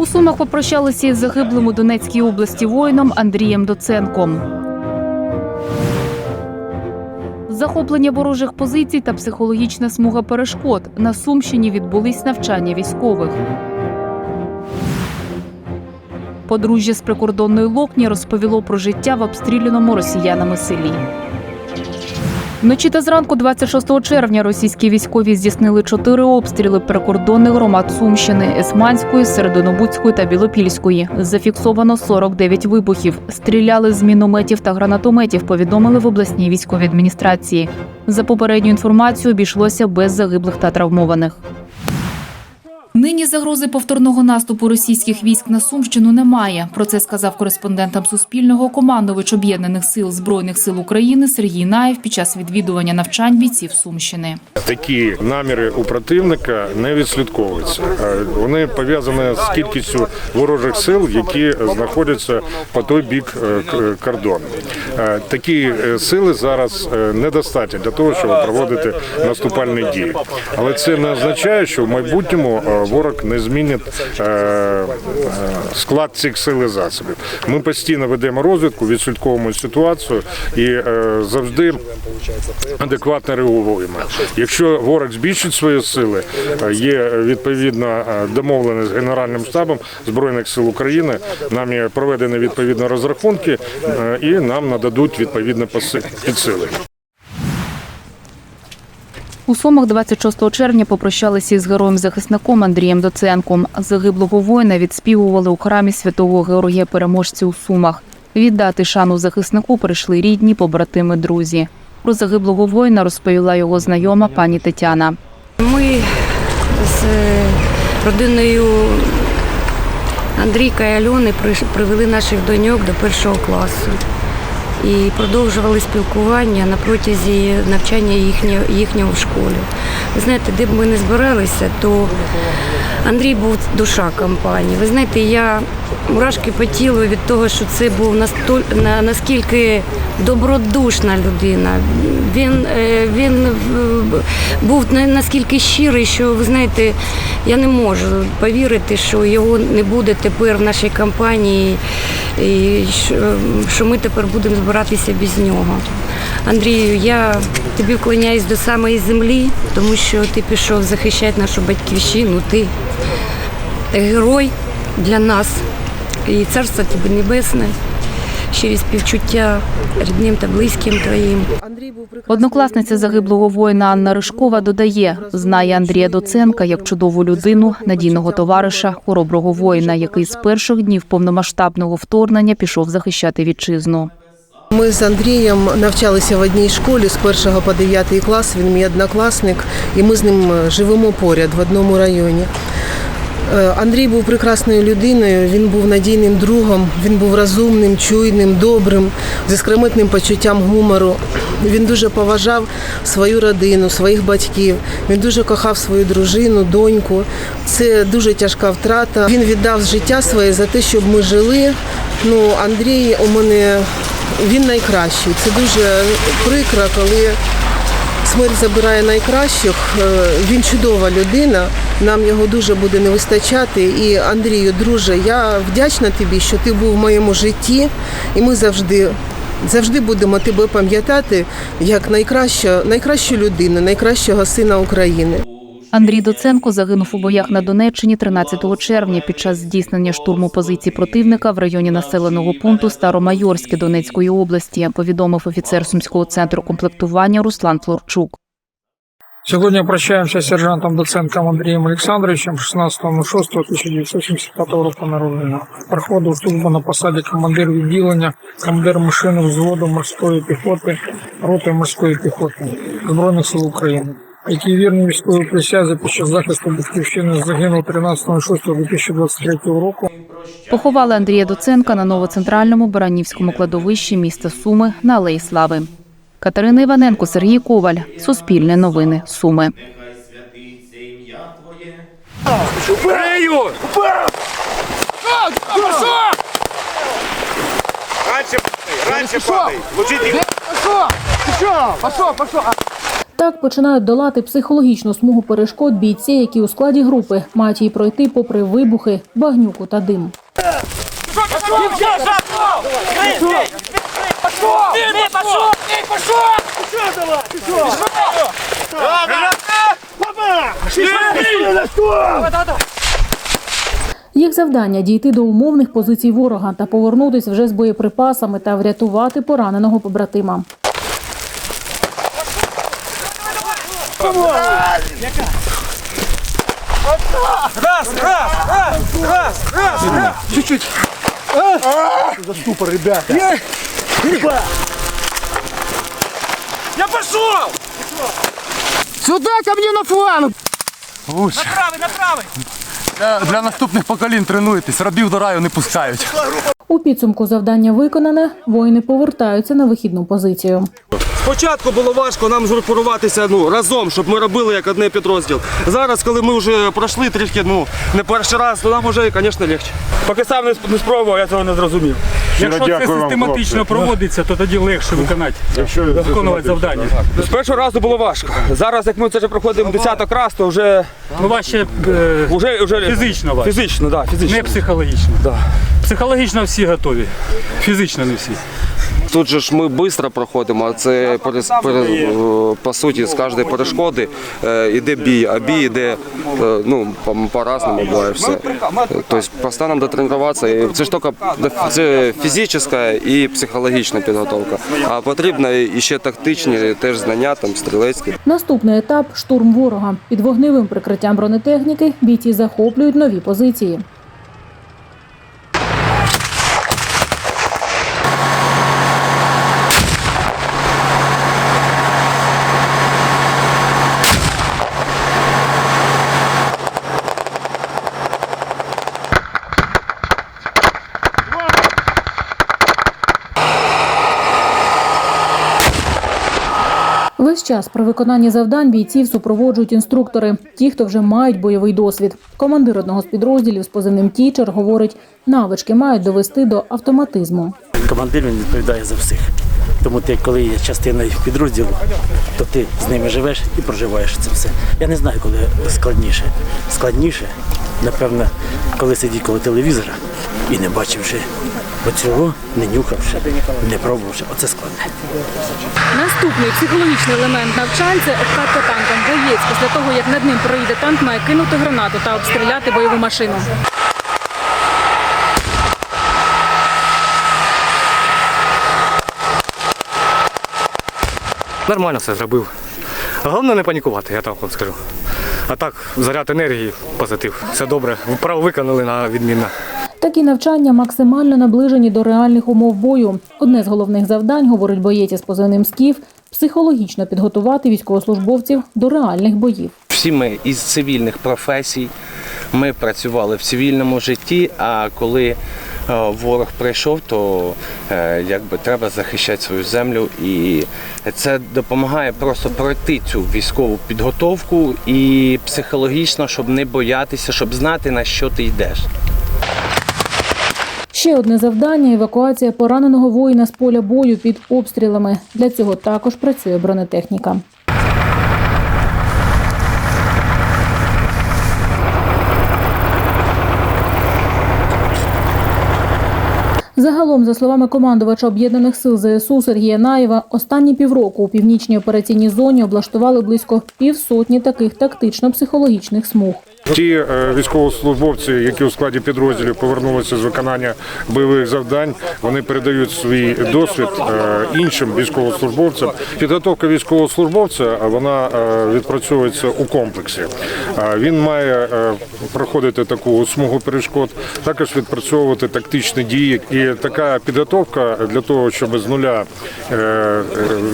У Сумах попрощалися із загиблим у Донецькій області воїном Андрієм Доценком. Захоплення ворожих позицій та психологічна смуга перешкод. На Сумщині відбулись навчання військових. Подружжя з прикордонної локні розповіло про життя в обстріляному росіянами селі. Вночі та зранку 26 червня російські військові здійснили чотири обстріли прикордонних громад Сумщини, Есманської, Серединобудської та Білопільської. Зафіксовано 49 вибухів. Стріляли з мінометів та гранатометів. Повідомили в обласній військовій адміністрації. За попередню інформацію обійшлося без загиблих та травмованих. Нині загрози повторного наступу російських військ на Сумщину немає. Про це сказав кореспондентам Суспільного командувач об'єднаних сил збройних сил України Сергій Наєв під час відвідування навчань бійців Сумщини. Такі наміри у противника не відслідковуються. Е, Вони пов'язані з кількістю ворожих сил, які знаходяться по той бік е, кордону. Е, Такі сили зараз недостатньо для того, щоб проводити наступальні дії. Але це не означає, що в майбутньому ворог не змінить е, е, склад цих сил і засобів. Ми постійно ведемо розвідку, відслідковуємо ситуацію і е, завжди адекватно реагуємо. Якщо ворог збільшить свої сили, є відповідна домовленість з Генеральним штабом Збройних сил України. Нам є проведені відповідні розрахунки і нам нададуть відповідне підсилення. У Сумах 26 червня попрощалися із героєм-захисником Андрієм Доценком. Загиблого воїна відспівували у храмі святого Георгія Переможця у Сумах. Віддати шану захиснику прийшли рідні, побратими, друзі. Про загиблого воїна розповіла його знайома пані Тетяна. Ми з родиною Андрійка і Альони привели наших доньок до першого класу і продовжували спілкування на протязі навчання їхнього, їхнього в школі. Ви знаєте, де б ми не збиралися, то Андрій був душа компанії. Ви знаєте, я мурашки по тілу від того, що це був настоль, наскільки добродушна людина. Він, е, він був наскільки щирий, що ви знаєте, я не можу повірити, що його не буде тепер в нашій компанії, і що ми тепер будемо збиратися без нього. Андрію, я тобі вклоняюсь до самої землі, тому що ти пішов захищати нашу батьківщину. Ти герой для нас. І царство тобі небесне, щирі співчуття рідним та близьким твоїм. Однокласниця загиблого воїна Анна Ришкова додає, знає Андрія Доценка як чудову людину, надійного товариша, хороброго воїна, який з перших днів повномасштабного вторгнення пішов захищати вітчизну. Ми з Андрієм навчалися в одній школі з 1 по 9 клас. Він мій однокласник, і ми з ним живемо поряд в одному районі. Е, Андрій був прекрасною людиною, він був надійним другом, він був розумним, чуйним, добрим, з іскрометним почуттям гумору. Він дуже поважав свою родину, своїх батьків. Він дуже кохав свою дружину, доньку. Це дуже тяжка втрата. Він віддав життя своє за те, щоб ми жили. Ну, Андрій у мене він найкращий. Це дуже прикро, коли смерть забирає найкращих. Е, Він чудова людина. Нам його дуже буде не вистачати. І Андрію, друже, я вдячна тобі, що ти був в моєму житті, і ми завжди. Завжди будемо тебе пам'ятати як найкраща, найкращу людину, найкращого сина України. Андрій Доценко загинув у боях на Донеччині 13 червня під час здійснення штурму позицій противника в районі населеного пункту Старомайорське Донецької області. Повідомив офіцер сумського центру комплектування Руслан Флорчук. Сьогодні прощаємося з сержантом доценком Андрієм Олександровичем 16.06.1975 року народження. Проходив службу на посаді командир відділення, командир машини взводу морської піхоти, роти морської піхоти Збройних сил України. Який вірний військовій присязі під час захисту батьківщини загинув 13.06.2023 року. Поховали Андрія Доценка на новоцентральному Баранівському кладовищі міста Суми на Алеї Слави. Катерина Іваненко, Сергій Коваль. Суспільне новини. Суми. Падай. Пошел, пошел! Так починають долати психологічну смугу перешкод бійці, які у складі групи мають її пройти попри вибухи, багнюку та дим. Їх завдання дійти до умовних позицій ворога та повернутись вже з боєприпасами та врятувати пораненого побратима. Я пошел! Сюди ко мені на фланг! Правый, на правый! Для, для наступних поколінь тренуйтесь, рабів до раю не пускають. У підсумку завдання виконане. Воїни повертаються на вихідну позицію. Спочатку було важко нам згрупуватися ну, разом, щоб ми робили як одне підрозділ. Зараз, коли ми вже пройшли трішки, ну не перший раз, то нам вже, звісно, легше. Поки сам не спробував, я цього не зрозумів. Щиро Якщо це дякую вам, систематично хлопці. проводиться, то тоді легше виконати, Якщо виконувати завдання. З першого разу було важко. Зараз, як ми це вже проходимо десяток раз, то вже, Ну, важче е, вже, вже фізично важче, Фізично, да, фізично. не психологічно. Да. Психологічно всі готові, фізично не всі. Тут же ж ми швидко проходимо, а це е, по суті з кожної перешкоди е, йде бій, а бій йде е, ну, по- по-разному буває все. Тобто просто дотренуватися. Це ж тільки це фізична і психологічна підготовка. А потрібно ще тактичні теж знання, там стрілецькі. Наступний етап штурм ворога. Під вогневим прикриттям бронетехніки бійці захоплюють нові позиції. Час при виконанні завдань бійців супроводжують інструктори, ті, хто вже мають бойовий досвід. Командир одного з підрозділів з позивним тічер говорить, навички мають довести до автоматизму. командир він відповідає за всіх. Тому ти, коли є частиною підрозділу, то ти з ними живеш і проживаєш це все. Я не знаю, коли складніше. Складніше, напевно, коли сидіть коло телевізора і не бачивши оцього, не нюхавши, не пробувавши. Оце складне. Наступний психологічний елемент навчань це обкатка танком. Боєць після того, як над ним проїде танк, має кинути гранату та обстріляти бойову машину. Нормально все зробив. Головне не панікувати, я так вам скажу. А так, заряд енергії, позитив. Все добре. Вправо виконали на відмінно. Такі навчання максимально наближені до реальних умов бою. Одне з головних завдань, говорить боєць із позивним «Скіф», психологічно підготувати військовослужбовців до реальних боїв. Всі ми із цивільних професій. Ми працювали в цивільному житті, а коли ворог прийшов, то е, якби треба захищати свою землю, і це допомагає просто пройти цю військову підготовку і психологічно, щоб не боятися, щоб знати на що ти йдеш. Ще одне завдання евакуація пораненого воїна з поля бою під обстрілами. Для цього також працює бронетехніка. Загалом, за словами командувача об'єднаних сил ЗСУ Сергія Наєва, останні півроку у північній операційній зоні облаштували близько півсотні таких тактично-психологічних смуг. Ті е, військовослужбовці, які у складі підрозділів повернулися з виконання бойових завдань, вони передають свій досвід е, іншим військовослужбовцям. Підготовка військовослужбовця вона е, відпрацьовується у комплексі. Він має проходити таку смугу перешкод, також відпрацьовувати тактичні дії. І така підготовка для того, щоб з нуля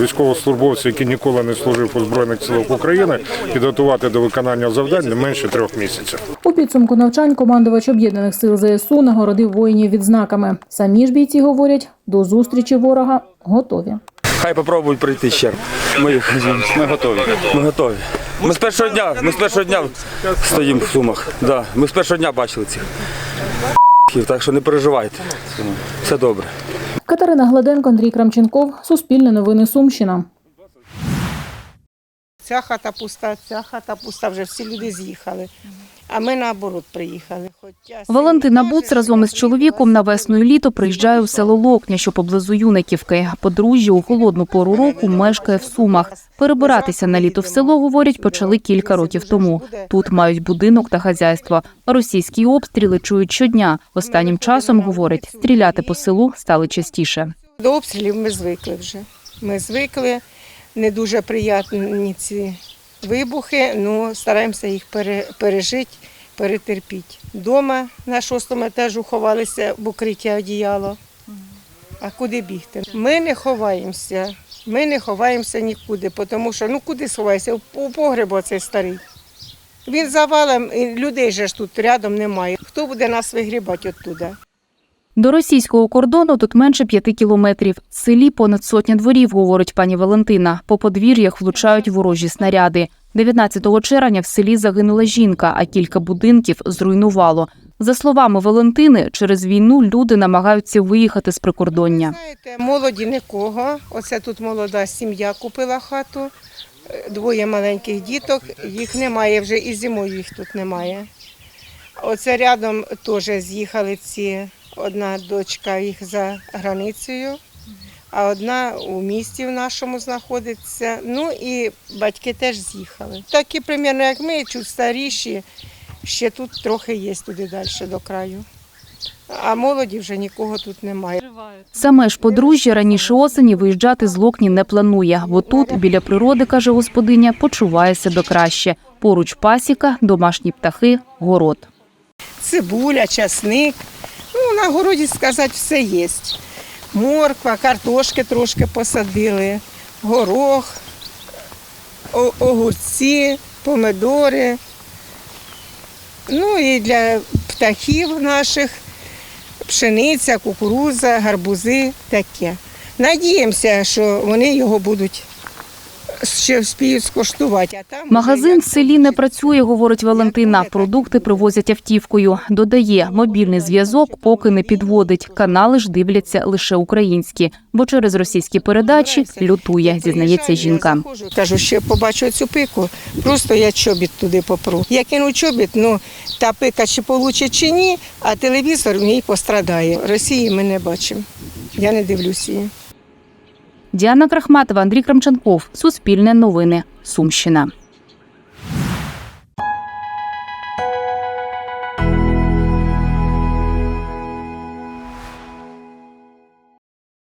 військовослужбовця, який ніколи не служив у збройних силах України, підготувати до виконання завдань не менше трьох місяців. У підсумку навчань командувач об'єднаних сил ЗСУ нагородив воїнів відзнаками. Самі ж бійці говорять, до зустрічі ворога готові. Хай попробують пройти ще. Ми, ми готові. Ми готові. Ми з першого дня, ми з першого дня стоїмо в сумах. Да. Ми з першого дня бачили цих. Так що не переживайте. Все добре. Катерина Гладенко, Андрій Крамченков, Суспільне новини Сумщина. Ця хата пуста, ця хата пуста, вже всі люди з'їхали. А ми наоборот приїхали. Хоча Валентина Буц разом із чоловіком на весну і літо приїжджає у село Локня, що поблизу Юниківки. Подружжя у холодну пору року мешкає в Сумах. Перебиратися на літо в село, говорять, почали кілька років тому. Тут мають будинок та хазяйство. Російські обстріли чують щодня. Останнім часом, говорить, стріляти по селу стали частіше. До обстрілів ми звикли вже. Ми звикли, не дуже приємні ці вибухи, але стараємося їх пережити, перетерпіти. Дома на шостому етажу ховалися в укриття одіяло. А куди бігти? Ми не ховаємося. Ми не ховаємося нікуди, тому що ну куди сховаєшся? У- У погреб оцей старий. Він завалом, людей же ж тут рядом немає. Хто буде нас вигрібати оттуда? До російського кордону тут менше п'яти кілометрів. В селі понад сотня дворів, говорить пані Валентина. По подвір'ях влучають ворожі снаряди. 19 червня в селі загинула жінка, а кілька будинків зруйнувало. За словами Валентини, через війну люди намагаються виїхати з прикордоння. Знаєте, молоді нікого. Оце тут молода сім'я купила хату, двоє маленьких діток. Їх немає вже і зимою їх тут немає. Оце рядом теж з'їхали ці. Одна дочка їх за границею, а одна у місті в нашому знаходиться. Ну і батьки теж з'їхали. Такі примірно, як ми, чуть старіші, ще тут трохи є туди далі до краю. А молоді вже нікого тут немає. Саме ж подружжя раніше осені виїжджати з Локні не планує, бо тут, біля природи, каже господиня, почуває себе краще. Поруч пасіка, домашні птахи, город. Цибуля, часник. На городі, сказати, все є. Морква, картошки трошки посадили, горох, огурці, помидори. Ну і для птахів наших пшениця, кукуруза, гарбузи таке. Надіємося, що вони його будуть ще вспіють скуштувати. А там Магазин в селі не працює, говорить Валентина. Продукти привозять автівкою. Додає, мобільний зв'язок поки не підводить. Канали ж дивляться лише українські, бо через російські передачі лютує, зізнається жінка. Кажу, що побачу цю пику, просто я чобіт туди попру. Я кину чобіт, ну та пика чи получить чи ні, а телевізор в ній пострадає. Росії ми не бачимо. Я не дивлюся її. Діана Крахматова, Андрій Крамченков. Суспільне новини. Сумщина.